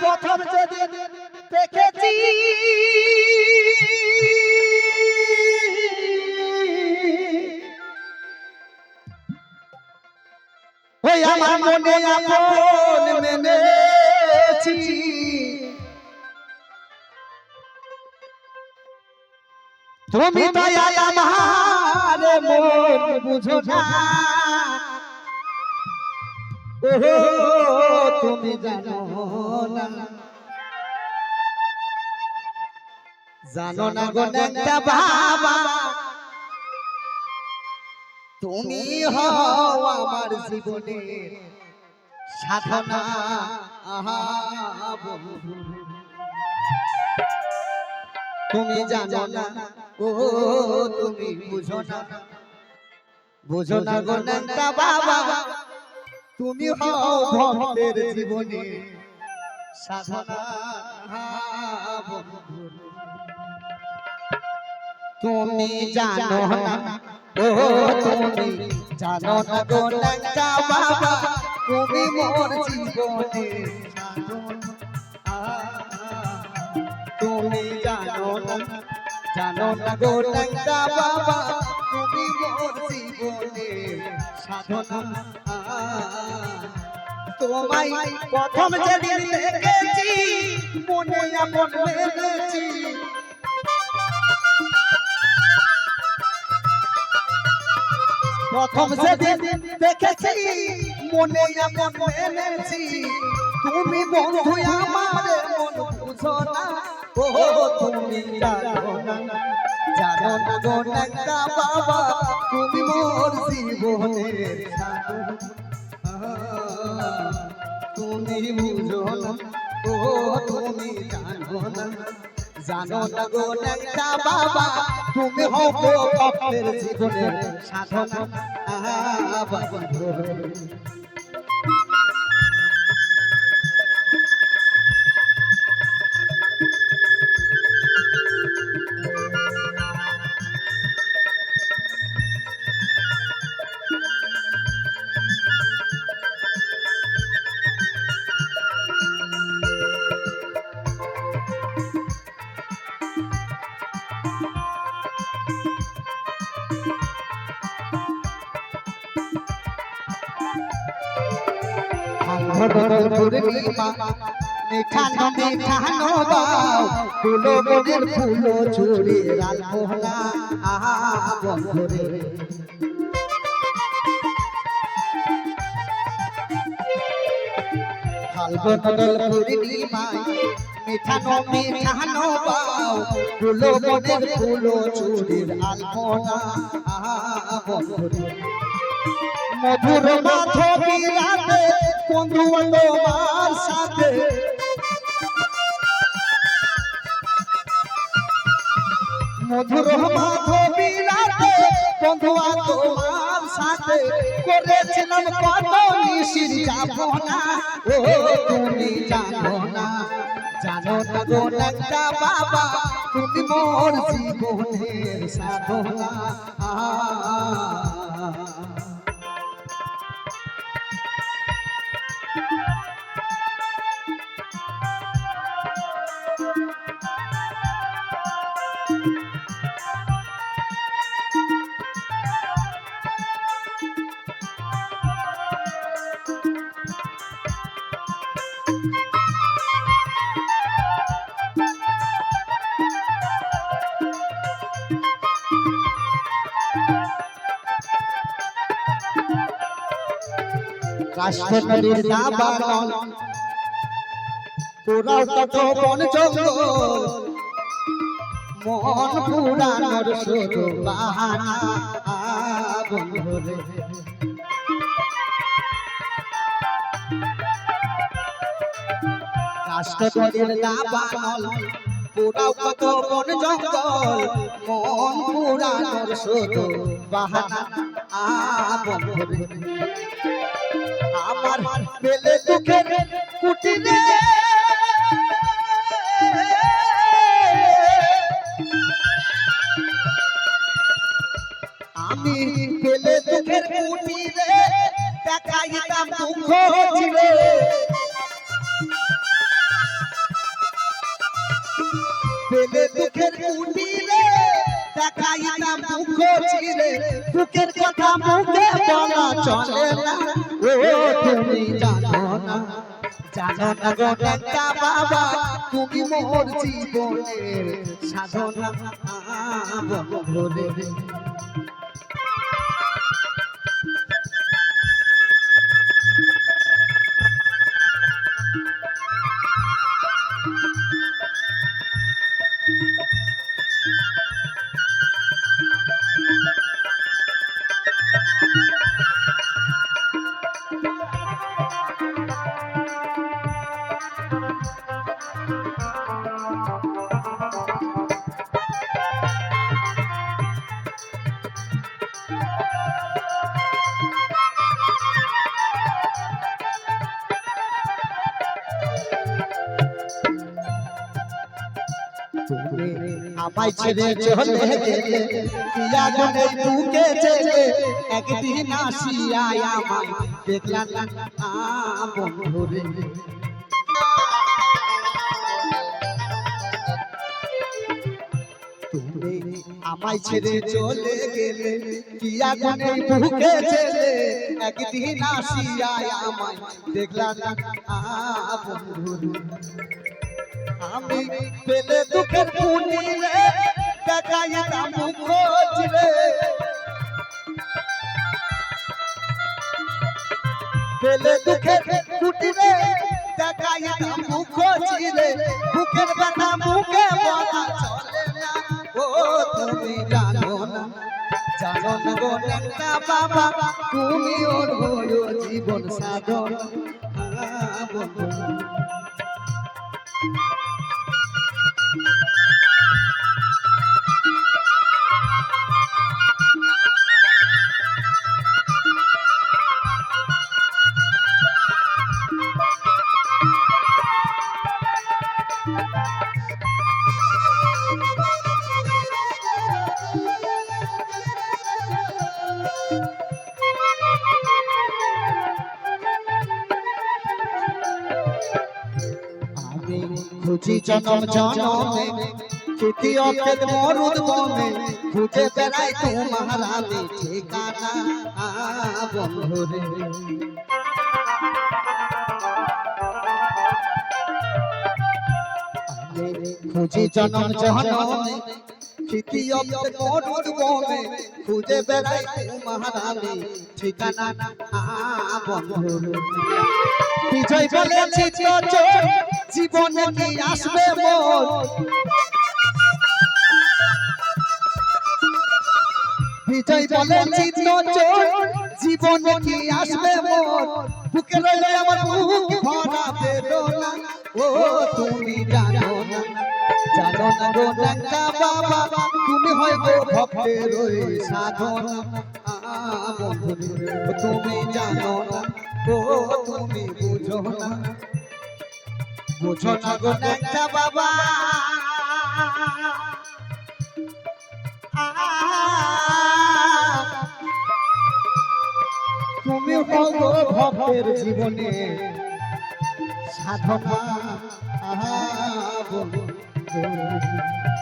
প্রথম যেদিন দেখেছি। আমার মনে আপন মেনেছি। তুমি দয়া আমার মন বুঝো না। ওহো তুমি জানো না। জানো না গো একটা বাবা। তুমি হও আমার জীবনের সাধনা। আহা বন্ধু। তুমি জানো না। ও তুমি বুঝো না। বুঝো না। গো একটা বাবা। তুমি হও ভক্তের জীবনে। সাধনা তুমি জানো না। ও তুমি জানো না গো একটা বাবা। তুমি মোর জীবনে তুমি জানো না। জানো না গো একটা বাবা। তুমি মোর জীবনে সাধনা। তোমায় প্রথম যেদিন দেখেছি মনে আপন মেনেছি প্রথম যেদিন দেখেছি মনে আপন মেনেছি তুমি বন্ধু আমার মন বুঝো না। ও তুমি জানো না। জানো গো বাবা, তুমি মোর জীবনের সাধনা তুমি বুঝো না, ও তুমি জানো না। জানো না বাবা, তুমি গো ভক্তের জীবনের সাধনা। ভগবত পূর্ণিমা মিঠানো মিঠানো বাও ফুলো বনের ফুলো চুরি লাল মোহনা আহা বন্ধুরে ফাল্গুন পূর্ণিমা মিঠানো মিঠানো বাও ফুলো বনের ফুলো চুরি লাল আহা বন্ধুরে মধুর মাধবী রাতে বন্ধু তোমার সাথে। মধুর মাধবী রাতে বন্ধু তোমার সাথে। করেছিলাম কত মিশির যাব না ও, তুমি জানো না জানো না গো একটা বাবা, তুমি মোর জীবনের সাধনা। আ কাশ্মীরের দাবানল তোরাও কত বন জঙ্গল মন পুরানোর শুধু বাহানা বন্ধুরে। কাশ্মীরের দাবানল পুরাও কত বন জঙ্গল মন পুরানোর শুধু বাহানা আ বন্ধুরে। পেলে দুঃখের কুটিরে আমি পেলে দুঃখের কুটিরে দেখাইতাম দুঃখ চিরে পেলে দুঃখের কুটিরে দেখাইতাম দুঃখ চিরে বুকের কথা মুখে বলা চলে না। ও তুমি জানো না জানো না গো একটা বাবা তুমি মোর জীবনের সাধনা বলে তুমি আমায় ছেড়ে চলে গেলে পিয়া গনে বুকে চেলে, একদিন আসিয়া আমায় দেখলাম না বন্ধুরে আমায় ছেড়ে চলে গেলে পিয়া গনে বুকে চেলে, একদিন আসিয়া আমায় দেখলাম না বন্ধুরে আমি পেলে দুঃখের পুনিলে দেখাইতাম মুখ চিরে পেলে দুঃখের কুটিরে দেখাইতাম মুখ চিরে বুকের ব্যথা মুখে বলা চলে না। ও তুমি জানো না জানো না গো একটা বাবা তুমি ওর জীবন সাধন। আ, বন্ধু। খুঁজি জনম জনমে খেতি অক্ষেত মরুদ বনে খুঁজে বেড়াই তোমার আমি ঠিকানা বন্ধুরে আমি খুঁজি জনম জনমে মরুদ বনে খুঁজে বেড়াই ঠিকানা বন্ধুরে। বিজয় বলেছি জীবনে কি আসবে মোর? বিজয় বলেছি তো জীবনে কি আসবে মোর? বুকে রইলে আমার বুক, ভরা বেদনা। ও, তুমি জানো না জানো গো নাঙ্গা বাবা, তুমি হয় গো ভক্তের ওই তুমি জানো না, ও তুমি বুঝো না। বুঝো না গো নাঙ্গা বাবা। তুমি গো ভক্তের জীবনে সাধনা। বন্ধু coração.